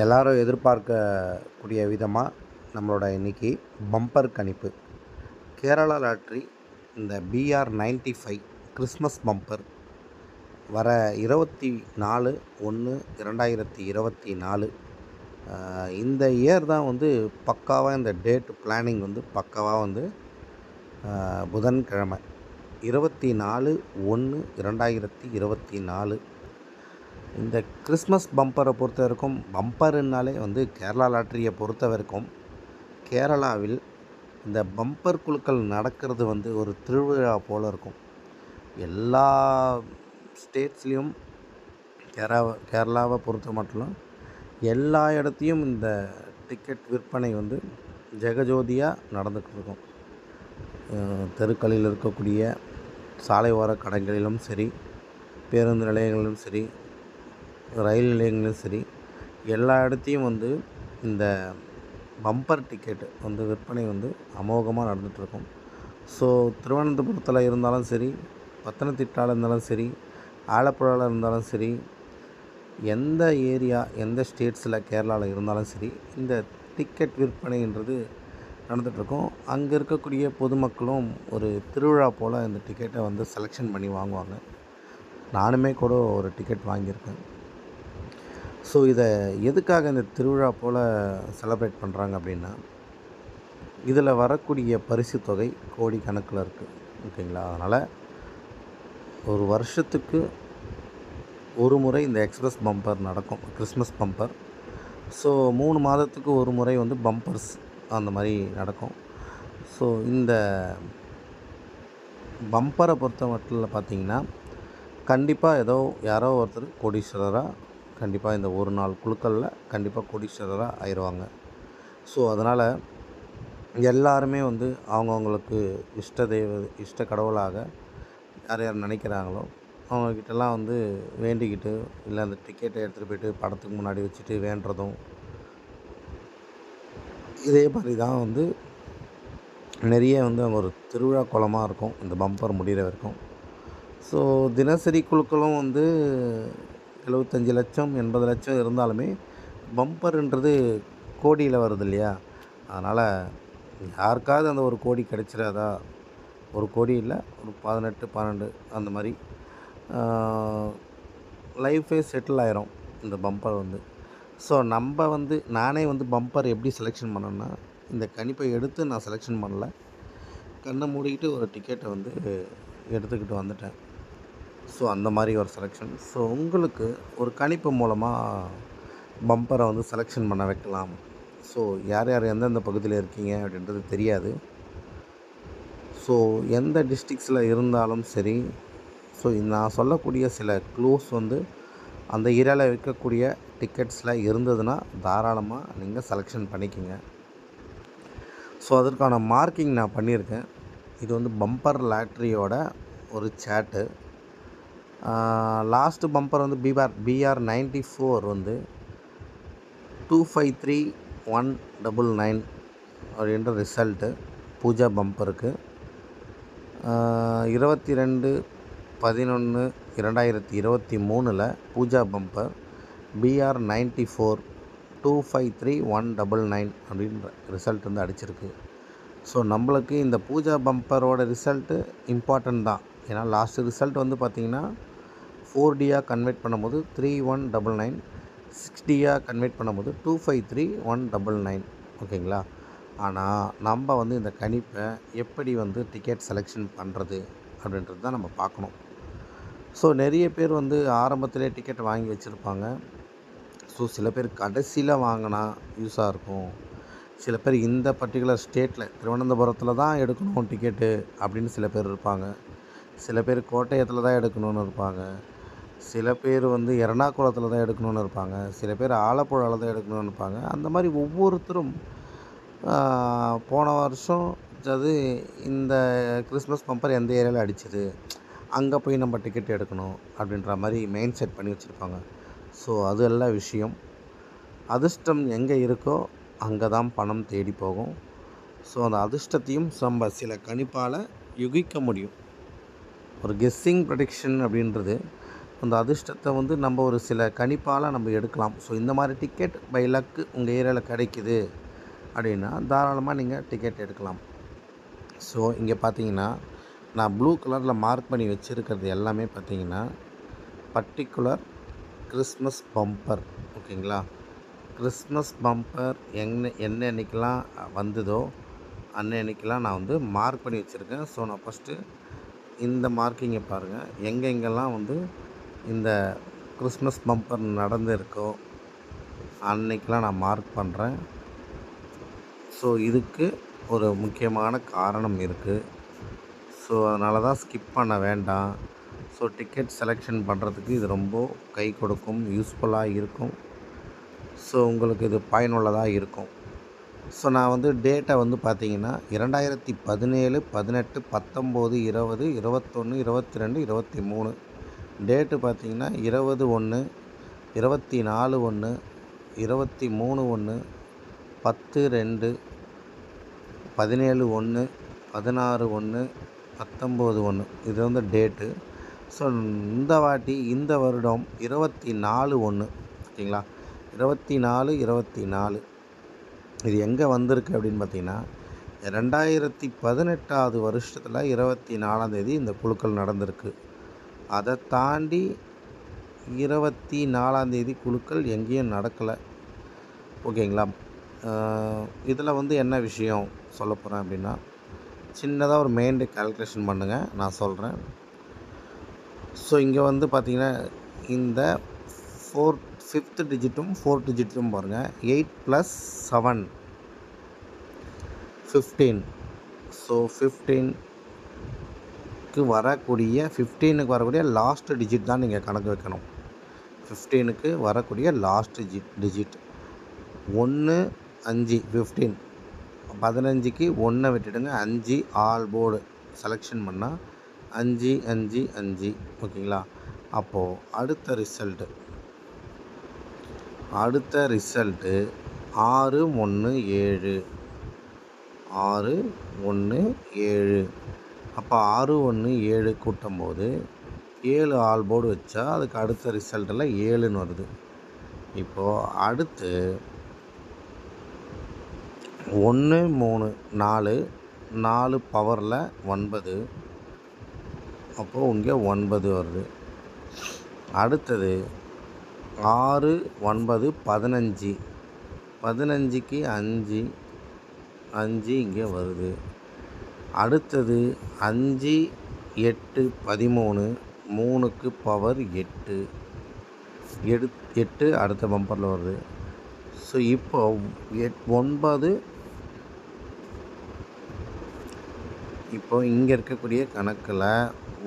எல்லாரும் எதிர்பார்க்கக்கூடிய விதமாக நம்மளோட இன்றைக்கி பம்பர் கணிப்பு. கேரளா லாட்ரி இந்த BR ninety five Christmas bumper வர இருபத்தி நாலு ஒன்று இரண்டாயிரத்தி இருபத்தி நாலு இந்த இயர் தான் வந்து பக்காவாக இந்த டேட் பிளானிங் வந்து பக்காவாக வந்து புதன்கிழமை இருபத்தி நாலு ஒன்று இரண்டாயிரத்தி இருபத்தி நாலு. இந்த கிறிஸ்மஸ் பம்பரை பொறுத்த வரைக்கும் பம்பருன்னாலே வந்து கேரளா லாட்டரியை பொறுத்த வரைக்கும் கேரளாவில் இந்த பம்பர் குழுக்கள் நடக்கிறது வந்து ஒரு திருவிழா போல் இருக்கும். எல்லா ஸ்டேட்ஸ்லேயும் கேரளா கேரளாவை பொறுத்த மட்டும் எல்லா இடத்தையும் இந்த டிக்கெட் விற்பனை வந்து ஜெகஜோதியாக நடந்துகிட்டு இருக்கும். தெருக்களில் இருக்கக்கூடிய சாலை ஓர கடைகளிலும் சரி பேருந்து நிலையங்களிலும் சரி ரயில் நிலையங்களிலும் சரி எல்லா இடத்தையும் வந்து இந்த பம்பர் டிக்கெட்டு வந்து விற்பனை வந்து அமோகமாக நடந்துகிட்ருக்கும் ஸோ திருவனந்தபுரத்தில் இருந்தாலும் சரி பத்தனத்திட்டாவில் இருந்தாலும் சரி ஆலப்புழாவில் இருந்தாலும் சரி எந்த ஏரியா எந்த ஸ்டேட்ஸில் கேரளாவில் இருந்தாலும் சரி இந்த டிக்கெட் விற்பனைன்றது நடந்துகிட்ருக்கும் அங்கே இருக்கக்கூடிய பொதுமக்களும் ஒரு திருவிழா போல் இந்த டிக்கெட்டை வந்து செலெக்ஷன் பண்ணி வாங்குவாங்க. நானுமே கூட ஒரு டிக்கெட் வாங்கியிருக்கேன். ஸோ இதை எதுக்காக இந்த திருவிழா போல் செலப்ரேட் பண்ணுறாங்க அப்படின்னா இதில் வரக்கூடிய பரிசு தொகை கோடி கணக்கில் இருக்குது ஓகேங்களா? அதனால் ஒரு வருஷத்துக்கு ஒரு முறை இந்த எக்ஸ்பிரஸ் பம்பர் நடக்கும் கிறிஸ்மஸ் பம்பர் ஸோ மூணு மாதத்துக்கு ஒரு முறை வந்து பம்பர்ஸ் அந்த மாதிரி நடக்கும். ஸோ இந்த பம்பரை பொறுத்த மட்டும் பார்த்தீங்கன்னா கண்டிப்பாக ஏதோ யாரோ ஒருத்தர் கோடீஸ்வரராக கண்டிப்பாக இந்த ஒரு நாள் குழுக்களில் கண்டிப்பாக கோடீஸ்வரராக ஆயிடுவாங்க ஸோ அதனால் எல்லாருமே வந்து அவங்கவுங்களுக்கு இஷ்ட தெய்வ இஷ்ட கடவுளாக யார் யார் நினைக்கிறாங்களோ அவங்கக்கிட்டலாம் வந்து வேண்டிக்கிட்டு இல்லை அந்த டிக்கெட்டை எடுத்துகிட்டு போயிட்டு படத்துக்கு முன்னாடி வச்சுட்டு வேண்டுறதும் இதே மாதிரி தான் வந்து நிறைய வந்து அங்கே ஒரு திருவிழா குளமாக இருக்கும். இந்த பம்பர் முடிகிற வரைக்கும். ஸோ தினசரி குழுக்களும் வந்து எழுபத்தஞ்சி லட்சம் எண்பது லட்சம் இருந்தாலுமே பம்பர்ன்றது கோடியில் வருது இல்லையா? அதனால் யாருக்காவது அந்த ஒரு கோடி கிடச்சிடாதா ஒரு கோடி இல்லை ஒரு பதினெட்டு பன்னெண்டு அந்த மாதிரி லைஃபே செட்டில் ஆயிரும் இந்த பம்பர் வந்து. ஸோ நம்ம வந்து நானே வந்து பம்பர் எப்படி செலெக்ஷன் பண்ணேன்னா இந்த கணிப்பை எடுத்து நான் செலெக்ஷன் பண்ணல. கண்ணை மூடிக்கிட்டு ஒரு டிக்கெட்டை வந்து எடுத்துக்கிட்டு வந்துட்டேன். ஸோ அந்த மாதிரி ஒரு செலெக்ஷன் ஸோ உங்களுக்கு ஒரு கணிப்பு மூலமாக பம்பரை வந்து செலெக்ஷன் பண்ண வைக்கலாம். ஸோ யார் யார் எந்தெந்த பகுதியில் இருக்கீங்க அப்படின்றது தெரியாது. ஸோ எந்த டிஸ்ட்ரிக்ஸில் இருந்தாலும் சரி ஸோ நான் சொல்லக்கூடிய சில க்ளூஸ் வந்து அந்த ஏரியாவில் விற்கக்கூடிய டிக்கெட்ஸில் இருந்ததுன்னா தாராளமாக நீங்கள் செலெக்ஷன் பண்ணிக்கோங்க. ஸோ அதற்கான மார்க்கிங் நான் பண்ணியிருக்கேன். இது வந்து பம்பர் லாட்ரியோட ஒரு சேட்டு லாஸ்ட்டு பம்பர் வந்து பிஆர் பிஆர் நைன்டி ஃபோர் வந்து two five three one double nine அப்படின்ற ரிசல்ட்டு பூஜா பம்பருக்கு இருபத்தி ரெண்டு பதினொன்று இரண்டாயிரத்தி இருபத்தி மூணில் Puja bumper BR ninety four two five three one double nine அப்படின்ற ரிசல்ட் வந்து அடிச்சிருக்கு. ஸோ நம்மளுக்கு இந்த பூஜா பம்பரோட ரிசல்ட்டு இம்பார்ட்டன்ட் தான். ஏன்னா லாஸ்ட்டு ரிசல்ட் வந்து பார்த்திங்கன்னா ஃபோர் டியாக கன்வெர்ட் பண்ணும்போது three one double nine six டியாக convert பண்ணும்போது two five three one double nine ஓகேங்களா? ஆனால் நம்ம வந்து இந்த கணிப்பை எப்படி வந்து டிக்கெட் செலெக்ஷன் பண்ணுறது அப்படின்றது தான் நம்ம பார்க்கணும். ஸோ நிறைய பேர் வந்து ஆரம்பத்திலே டிக்கெட் வாங்கி வச்சுருப்பாங்க. ஸோ சில பேர் கடைசியில் வாங்கினா யூஸாக இருக்கும். சில பேர் இந்த பர்டிகுலர் ஸ்டேட்டில் திருவனந்தபுரத்தில் தான் எடுக்கணும் டிக்கெட்டு அப்படின்னு சில பேர் இருப்பாங்க. சில பேர் கோட்டயத்தில் தான் எடுக்கணும்னு இருப்பாங்க. சில பேர் வந்து எறணாகுளத்தில் தான் எடுக்கணும்னு இருப்பாங்க. சில பேர் ஆலப்புழாவில் தான் எடுக்கணும்னு இருப்பாங்க. அந்த மாதிரி ஒவ்வொருத்தரும் போன வருஷம் அது இந்த கிறிஸ்மஸ் பம்பர் எந்த ஏரியாவில் அடிச்சது? அங்கே போய் நம்ம டிக்கெட் எடுக்கணும் அப்படின்ற மாதிரி மெயின் செட் பண்ணி வச்சுருப்பாங்க. ஸோ அது எல்லாம் விஷயம். அதிர்ஷ்டம் எங்கே இருக்கோ அங்கே தான் பணம் தேடி போகும். ஸோ அந்த அதிர்ஷ்டத்தையும் நம்ம சில கணிப்பால் யுகிக்க முடியும். ஒரு கெஸ்ஸிங் ப்ரடிக்ஷன் அப்படின்றது அந்த அதிர்ஷ்டத்தை வந்து நம்ம ஒரு சில கணிப்பால் நம்ம எடுக்கலாம். ஸோ இந்த மாதிரி டிக்கெட் பை லக்கு உங்கள் ஏரியாவில் கிடைக்குது அப்படின்னா தாராளமாக நீங்கள் டிக்கெட் எடுக்கலாம். ஸோ இங்கே பார்த்தீங்கன்னா நான் ப்ளூ கலரில் மார்க் பண்ணி வச்சுருக்கிறது எல்லாமே பார்த்தீங்கன்னா பர்டிகுலர் கிறிஸ்மஸ் பம்பர் ஓகேங்களா? கிறிஸ்மஸ் பம்பர் என்ன என்ன அன்னைக்கெலாம் வந்ததோ அன்னன்னைக்கெலாம் நான் வந்து மார்க் பண்ணி வச்சுருக்கேன். ஸோ நான் ஃபஸ்ட்டு இந்த மார்க்கிங்கை பாருங்கள் எங்கெங்கெல்லாம் வந்து இந்த கிறிஸ்மஸ் பம்பர் நடந்திருக்கோ அன்னைக்கெலாம் நான் மார்க் பண்ணுறேன் ஸோ இதுக்கு ஒரு முக்கியமான காரணம் இருக்குது ஸோ அதனால தான் ஸ்கிப் பண்ண வேண்டாம். ஸோ டிக்கெட் செலெக்ஷன் பண்ணுறதுக்கு இது ரொம்ப கை கொடுக்கும் யூஸ்ஃபுல்லாக இருக்கும். ஸோ உங்களுக்கு இது பயனுள்ளதாக இருக்கும். ஸோ நான் வந்து டேட்டை வந்து பார்த்தீங்கன்னா இரண்டாயிரத்தி பதினேழு பதினெட்டு பத்தொம்போது இருபது இருபத்தொன்று இருபத்தி ரெண்டு இருபத்தி மூணு. டேட்டு பார்த்தீங்கன்னா இருபது ஒன்று இருபத்தி நாலு ஒன்று இருபத்தி மூணு ஒன்று பத்து ரெண்டு பதினேழு ஒன்று பதினாறு ஒன்று பத்தொம்போது ஒன்று. இது வந்து டேட்டு. ஸோ இந்த வாட்டி இந்த வருடம் இருபத்தி நாலு ஒன்று. ஓகேங்களா? இருபத்தி நாலு இருபத்தி நாலு. இது எங்கே வந்திருக்கு அப்படின்னு பார்த்தீங்கன்னா ரெண்டாயிரத்தி பதினெட்டாவது வருஷத்தில் இருபத்தி நாலாந்தேதி இந்த குழுக்கள் நடந்திருக்கு. அதை தாண்டி இருபத்தி நாலாந்தேதி குழுக்கள் எங்கேயும் நடக்கலை. ஓகேங்களா? இதில் வந்து என்ன விஷயம் சொல்ல போகிறேன் அப்படின்னா சின்னதாக ஒரு மெயின் கால்குலேஷன் பண்ணுங்கள் நான் சொல்கிறேன் ஸோ இங்கே வந்து பார்த்திங்கன்னா இந்த ஃபோர் ஃபிஃப்த் டிஜிட்டும் ஃபோர்த் டிஜிட்டும் பாருங்கள் eight plus seven fifteen so ஃபிஃப்டீனுக்கு வரக்கூடிய ஃபிஃப்டீனுக்கு வரக்கூடிய லாஸ்ட் டிஜிட் தான் நீங்கள் கணக்கு வைக்கணும். ஃபிஃப்டீனுக்கு வரக்கூடிய லாஸ்ட் டிஜிட் டிஜிட் ஒன்று அஞ்சு ஃபிஃப்டீன் பதினஞ்சுக்கு ஒன்றை விட்டுடுங்க. அஞ்சு ஆல் போர்டு செலெக்ஷன் பண்ணால் அஞ்சு அஞ்சு அஞ்சு. ஓகேங்களா? அப்போது அடுத்த ரிசல்ட்டு அடுத்த ரிசல்ட்டு ஆறு ஒன்று ஏழு. ஆறு ஒன்று ஏழு. அப்போ ஆறு ஒன்று ஏழு கூட்டும்போது ஏழு ஆல் போர்டு வச்சா அதுக்கு அடுத்த ரிசல்ட்டில் ஏழுன்னு வருது. இப்போது அடுத்து ஒன்று மூணு நாலு நாலு பவரில் ஒன்பது. அப்போது இங்கே ஒன்பது வருது. அடுத்தது ஆறு ஒன்பது பதினஞ்சு. பதினஞ்சுக்கு அஞ்சு. அஞ்சு இங்கே வருது. அடுத்தது அஞ்சு எட்டு பதிமூணு மூணுக்கு பவர் எட்டு. எடு எட்டு அடுத்த பம்பரில் வருது. ஸோ இப்போ எட் ஒன்பது. இப்போ இங்கே இருக்கக்கூடிய கணக்கில்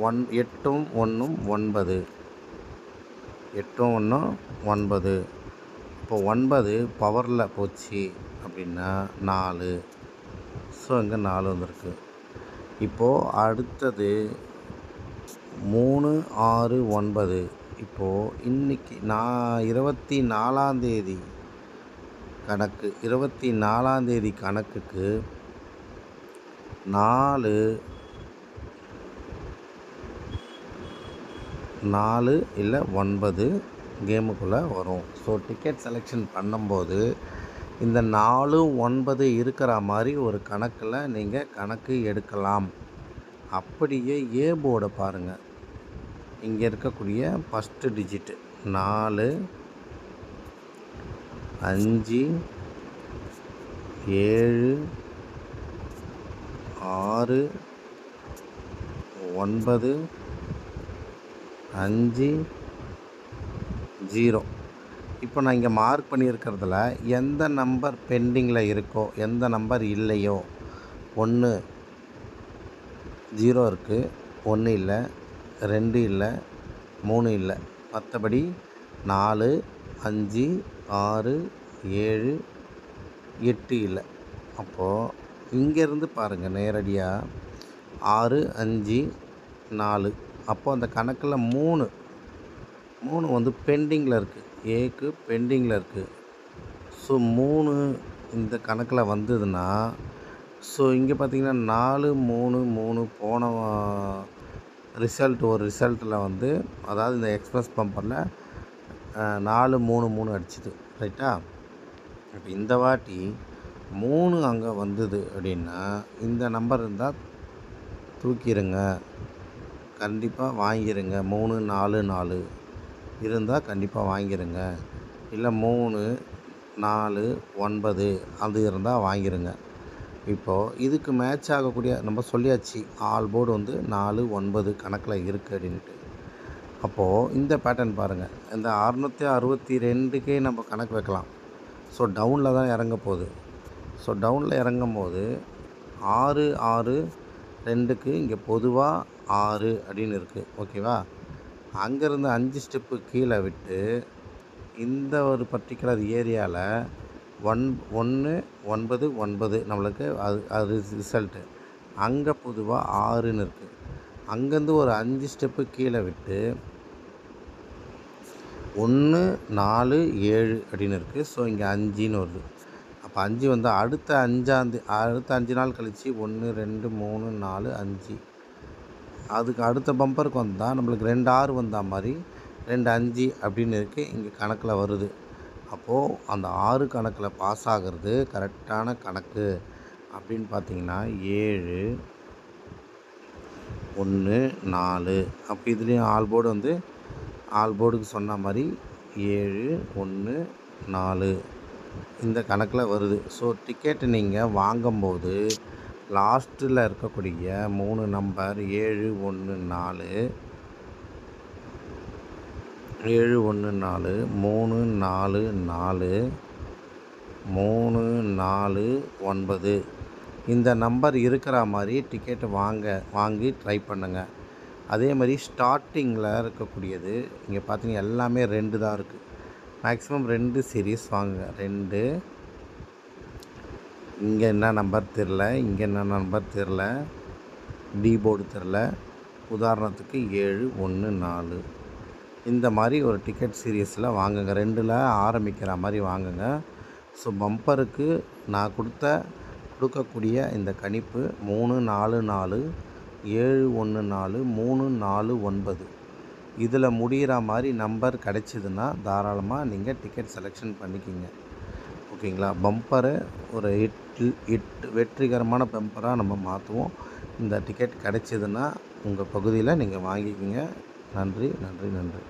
ஒன் எட்டும் ஒன்றும் ஒன்பது. எட்டும் ஒன்றும் ஒன்பது. இப்போ ஒன்பது பவரில் போச்சு அப்படின்னா நாலு. ஸோ இங்கே நாலு வந்திருக்கு. இப்போது அடுத்தது மூணு ஆறு ஒன்பது. இப்போது இன்றைக்கி நான் இருபத்தி நாலாந்தேதி கணக்கு இருபத்தி நாலாந்தேதி கணக்குக்கு நாலு நாலு இல்லை ஒன்பது கேமுக்குள்ளே வரும். ஸோ டிக்கெட் செலெக்ஷன் பண்ணும்போது இந்த நாலு ஒன்பது இருக்கிற மாதிரி ஒரு கணக்கில் நீங்கள் கணக்கு எடுக்கலாம். அப்படியே ஏ போர்டை பாருங்கள் இங்கே இருக்கக்கூடிய ஃபஸ்ட்டு டிஜிட்டு நாலு அஞ்சு ஏழு ஆறு ஒன்பது அஞ்சு ஜீரோ. இப்போ நான் இங்கே மார்க் பண்ணியிருக்கிறதுல எந்த நம்பர் பெண்டிங்கில் இருக்கோ எந்த நம்பர் இல்லையோ ஒன்று ஜீரோ இருக்குது ஒன்று இல்லை ரெண்டு இல்லை மூணு இல்லை மற்றபடி நாலு அஞ்சு ஆறு ஏழு எட்டு இல்லை. அப்போது இங்கேருந்து பாருங்கள் நேரடியாக ஆறு அஞ்சு நாலு. அப்போது அந்த கணக்கில் மூணு மூணு வந்து பெண்டிங்கில் இருக்குது ஏக்கு பெண்டிங்கில் இருக்குது ஸோ மூணு இந்த கணக்கில் வந்ததுன்னா ஸோ இங்கே பார்த்தீங்கன்னா நாலு மூணு மூணு போன ரிசல்ட் ஒரு ரிசல்ட்டில் வந்து அதாவது இந்த எக்ஸ்பிரஸ் பம்பரில் நாலு மூணு மூணு அடிச்சுது. ரைட்டா இப்போ இந்த வாட்டி மூணு அங்கே வந்தது அப்படின்னா இந்த நம்பர் இருந்தால் தூக்கிடுங்க கண்டிப்பாக வாங்கிடுங்க மூணு நாலு நாலு. இருந்தால் கண்டிப்பாக வாங்கிடுங்க இல்லை மூணு நாலு ஒன்பது அது இருந்தால் வாங்கிடுங்க இப்போது இதுக்கு மேட்ச் ஆகக்கூடிய நம்ம சொல்லியாச்சு ஆல் போர்டு வந்து நாலு ஒன்பது கணக்கில் இருக்குது அப்படின்ட்டு அப்போது இந்த பேட்டர்ன் பாருங்கள் இந்த அறநூற்றி அறுபத்தி ரெண்டுக்கே நம்ம கணக்கு வைக்கலாம். ஸோ டவுனில் தான் இறங்க போகுது. ஸோ டவுனில் இறங்கும் போது ஆறு ஆறு ரெண்டுக்கு இங்கே பொதுவாக ஆறு அப்படின்னு இருக்குது ஓகேவா அங்கேருந்து அஞ்சு ஸ்டெப்பு கீழே விட்டு இந்த ஒரு பர்டிகுலர் ஏரியாவில் ஒன் ஒன்று ஒன்பது ஒன்பது நம்மளுக்கு அது அது ரிசல்ட்டு அங்கே பொதுவாக ஆறுன்னு இருக்குது அங்கேருந்து ஒரு அஞ்சு ஸ்டெப்பு கீழே விட்டு ஒன்று நாலு ஏழு அப்படின்னு இருக்குது ஸோ இங்கே அஞ்சுன்னு வருது. அப்போ அஞ்சு வந்து அடுத்த அஞ்சாந்தி அடுத்த அஞ்சு நாள் கழித்து ஒன்று ரெண்டு மூணு நாலு அஞ்சு. அதுக்கு அடுத்த பம்பருக்கு வந்தால் நம்மளுக்கு ரெண்டு ஆறு வந்த மாதிரி ரெண்டு அஞ்சு அப்படின்னு இருக்குது இங்கே கணக்கில் வருது. அப்போது அந்த ஆறு கணக்கில் பாஸ் ஆகிறது கரெக்டான கணக்கு. அப்படின்னு பார்த்தீங்கன்னா ஏழு ஒன்று நாலு. அப்போ இதுலேயும் ஆல் போர்டு வந்து ஆல் போர்டுக்கு சொன்ன மாதிரி ஏழு ஒன்று நாலு. இந்த கணக்கில் வருது. ஸோ டிக்கெட்டு நீங்கள் வாங்கும்போது லாஸ்ட்டில் இருக்கக்கூடிய மூணு நம்பர் ஏழு ஒன்று நாலு. ஏழு ஒன்று நாலு. மூணு நாலு நாலு. மூணு நாலு ஒன்பது. இந்த நம்பர் இருக்கிற மாதிரி டிக்கெட்டு வாங்க வாங்கி ட்ரை பண்ணுங்கள் அதே மாதிரி ஸ்டார்டிங்கில் இருக்கக்கூடியது இங்கே பார்த்தீங்க எல்லாமே ரெண்டு தான் இருக்குது மேக்ஸிமம் ரெண்டு சீரீஸ் வாங்குங்க. ரெண்டு இங்கே என்ன நம்பர் தெரில இங்கே என்ன நம்பர் தெரில டி போர்டு தெரில. உதாரணத்துக்கு ஏழு ஒன்று நாலு. இந்த மாதிரி ஒரு டிக்கெட் சீரியஸில் வாங்குங்க. ரெண்டில் ஆரம்பிக்கிற மாதிரி வாங்குங்க. ஸோ பம்பருக்கு நான் கொடுத்த கொடுக்கக்கூடிய இந்த கணிப்பு மூணு நாலு நாலு ஏழு ஒன்று நாலு மூணு நாலு ஒன்பது. இதில் முடிகிற மாதிரி நம்பர் கிடைச்சிதுன்னா தாராளமாக நீங்கள் டிக்கெட் செலெக்ஷன் பண்ணிக்கிங்க. ஓகேங்களா? பம்பரை ஒரு எட்டு எட்டு வெற்றிகரமான பம்பராக நம்ம மாற்றுவோம் இந்த டிக்கெட் கிடைச்சிதுன்னா உங்கள் பகுதியில் நீங்கள் வாங்கிக்கிங்க. நன்றி நன்றி நன்றி.